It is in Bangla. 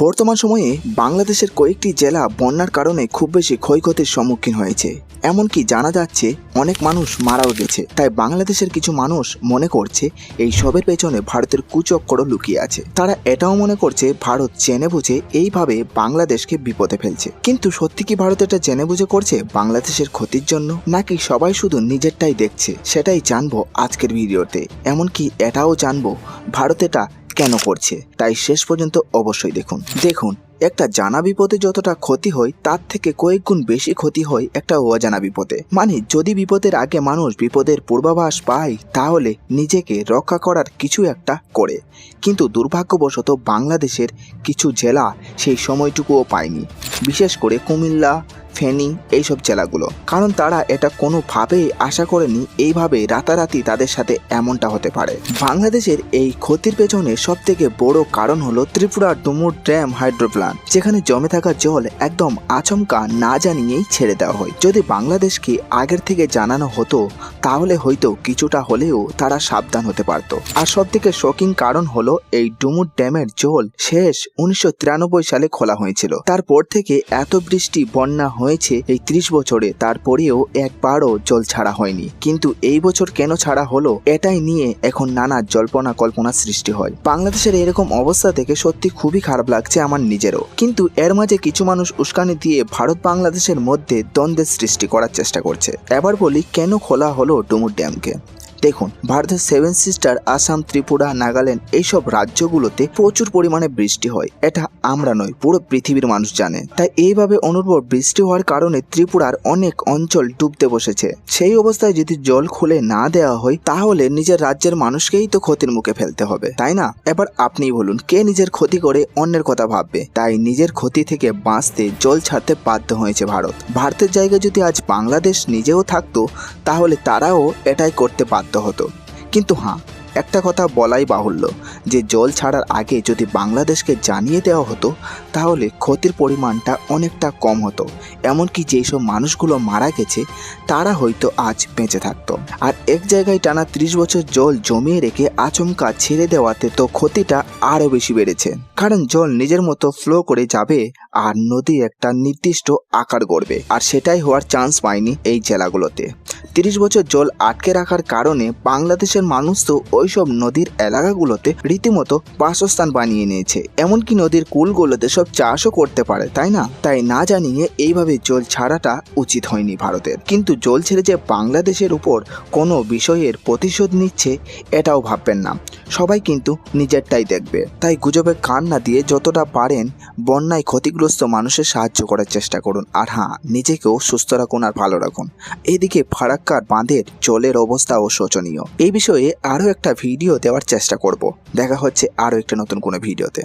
বর্তমান সময়ে বাংলাদেশের কয়েকটি জেলা বন্যার কারণে খুব বেশি ক্ষয়ক্ষতির সম্মুখীন হয়েছে। এমনকি জানা যাচ্ছে অনেক মানুষ মারাও গেছে। তাই বাংলাদেশের কিছু মানুষ মনে করছে এই সবের পেছনে ভারতের কুচক্করও লুকিয়ে আছে। তারা এটাও মনে করছে ভারত জেনে বুঝে এইভাবে বাংলাদেশকে বিপদে ফেলছে। কিন্তু সত্যি কি ভারত এটা জেনে বুঝে করছে বাংলাদেশের ক্ষতির জন্য? নাকি সবাই শুধু নিজেরটাই দেখছে? সেটাই জানব আজকের ভিডিওতে। এমনকি এটাও জানব ভারত এটা কেন করছে? তাই শেষ পর্যন্ত অবশ্যই দেখুন। দেখুন, একটা জানা বিপদে যতটা ক্ষতি হয়, তার থেকে কয়েক গুণ বেশি ক্ষতি হয় একটা অজানা বিপদে। মানে যদি বিপদের আগে মানুষ বিপদের পূর্বাভাস পায়, তাহলে নিজেকে রক্ষা করার কিছু একটা করে। কিন্তু দুর্ভাগ্যবশত বাংলাদেশের কিছু জেলা সেই সময়টুকুও পায়নি। বিশেষ করে কুমিল্লা ফেনী এইসব জেলাগুলো। কারণ তারা এটা কোনোভাবেই আশা করেনি এইভাবে রাতারাতি তাদের সাথে এমনটা হতে পারে। বাংলাদেশের এই ক্ষতির পেছনে সব থেকে বড় কারণ হলো ত্রিপুরার ডুমুর ড্যাম হাইড্রো প্লান্ট যেখানে জমে থাকা জল একদম আচমকা না জানিয়েই ছেড়ে দেওয়া হয়। যদি বাংলাদেশকে আগের থেকে জানানো হতো, তাহলে হয়তো কিছুটা হলেও তারা সাবধান হতে পারত। আর সব থেকে শকিং কারণ হলো এই ডুমুর ড্যামের জল শেষ উনিশশো তিরানব্বই সালে খোলা হয়েছিল। তারপর থেকে এত বৃষ্টি, বন্যা হয়েছে এই ত্রিশ বছরে। তারপরেও একবারও জল ছাড়া হয়নি। কিন্তু এই বছর কেন ছাড়া হলো, এটাই নিয়ে এখন নানা জল্পনা কল্পনা সৃষ্টি হয়। বাংলাদেশের এরকম অবস্থা থেকে সত্যি খুবই খারাপ লাগছে আমার নিজেরও। কিন্তু এর মাঝে কিছু মানুষ উস্কানি দিয়ে ভারত বাংলাদেশের মধ্যে দ্বন্দ্বের সৃষ্টি করার চেষ্টা করছে। এবার বলি, কেন খোলা হলো ডুমুর ড্যামকে? দেখুন, ভারতের সেভেন সিস্টার আসাম ত্রিপুরা নাগাল্যান্ড এইসব রাজ্যগুলোতে প্রচুর পরিমাণে বৃষ্টি হয়। এটা আমরা নয়, পুরো পৃথিবীর মানুষ জানে। তাই এইভাবে অনুর্বর বৃষ্টি হওয়ার কারণে ত্রিপুরার অনেক অঞ্চল ডুবতে বসেছে। সেই অবস্থায় যদি জল খুলে না দেওয়া হয়, তাহলে নিজের রাজ্যের মানুষকেই তো ক্ষতির মুখে ফেলতে হবে, তাই না? এবার আপনিই বলুন, কে নিজের ক্ষতি করে অন্যের কথা ভাববে? তাই নিজের ক্ষতি থেকে বাঁচতে জল ছাড়তে বাধ্য হয়েছে ভারত। ভারতের জায়গায় যদি আজ বাংলাদেশ নিজেও থাকতো, তাহলে তারাও এটাই করতে বাধ্য হতো। কিন্তু হ্যাঁ একটা কথা বলাই বাহুল্য যে জল ছাড়ার আগে যদি বাংলাদেশকে জানিয়ে দেওয়া হতো, তাহলে ক্ষতির পরিমাণটা অনেকটা কম হতো। এমনকি যেই সব মানুষগুলো মারা গেছে, তারা হয়তো আজ বেঁচে থাকতো। আর এক জায়গায় টানা ত্রিশ বছর জল জমিয়ে রেখে আচমকা ছেড়ে দেওয়াতে তো ক্ষতিটা আরও বেশি বেড়েছে। কারণ জল নিজের মতো ফ্লো করে যাবে আর নদী একটা নির্দিষ্ট আকার গড়বে। আর সেটাই হওয়ার চান্স পায়নি এই জেলাগুলোতে। তিরিশ বছর জল আটকে রাখার কারণে বাংলাদেশের মানুষ তো ওইসব নদীর এলাকাগুলোতে রীতিমতো বাসস্থান বানিয়ে নিয়েছে। এমনকি নদীর কুলগুলোতে সব চাষও করতে পারে, তাই না? তাই না জানিয়ে এইভাবে জল ছাড়াটা উচিত হয়নি ভারতের। কিন্তু জল ছেড়ে যে বাংলাদেশের উপর কোনো বিষয়ের প্রতিশোধ নিচ্ছে, এটাও ভাববেন না। সবাই কিন্তু নিজেরটাই দেখবে। তাই গুজবে কান না দিয়ে যতটা পারেন বন্যায় ক্ষতিগ্রস্ত মানুষের সাহায্য করার চেষ্টা করুন। আর হ্যাঁ নিজেকেও সুস্থ রাখুন আর ভালো রাখুন। এদিকে ফারাক্কার বাঁধের জলের অবস্থাও শোচনীয়। এই বিষয়ে আরও একটা ভিডিও দেওয়ার চেষ্টা করব। দেখা হচ্ছে আরও একটা নতুন কোনো ভিডিওতে।